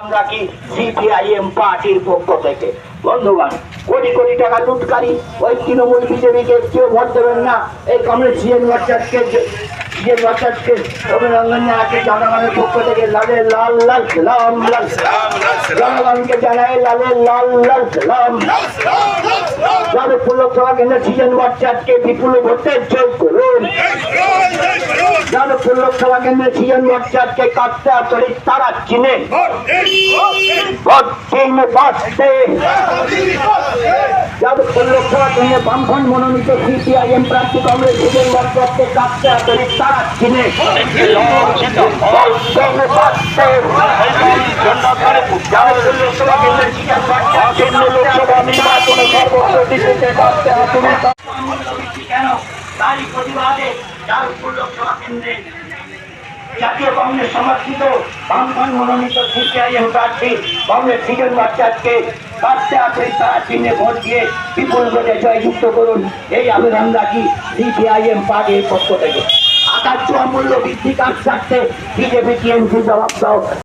আমরা কি সিপিআইএম পার্টির পক্ষ থেকে? বন্ধুগণ, কোটি কোটি টাকা লুটকারী ওই তৃণমূল বিজেপিকে কেউ ভোট দেবেন না। এই কমরেড সিএন ভট্টাচার্যকে সিএন ভট্টাচার্যকে অভিনন্দন জনগণের পক্ষ থেকে লালে লাল লাল সালাম লাল জনগণকে জানাই লালে লাল লাল সালাম যাদবপুর লোকসভা কেন্দ্রের সিএন ভট্টাচার্যকে বিপুল ভোটে জয় যাদবপুর লোকসভা কেন্দ্রের সিএন ভট্টাচার্যকে কাটতে করে তারা চিনে। ভোট চিহ্ন বাঁচতে যাদবপুর লোকসভা কেন্দ্রে বামফ্রন্ট মনোনীত সিপিআইএম প্রার্থী কংগ্রেস সিএন ভট্টাচার্যকে কাটতে তারা চিনে। আসুন কেন তারই প্রতিবাদে যাদবপুর লোকসভা কেন্দ্রে জাতীয় কংগ্রেস সমর্থিত বামফ্রন্ট মনোনীত সিপিআইএম প্রার্থী, কংগ্রেস সিজন ভট্টাচার্যকে বাচ্চা আসে তারা চিহ্নে ভোট দিয়ে বিপুল ভোটে জয়যুক্ত করুন। এই আবেদন রাখি সিপিআইএম পার্টির পক্ষ থেকে। আকাশ মূল্য বৃদ্ধি কাজ থাকতে বিজেপি, টিএমসি জবাব দাও।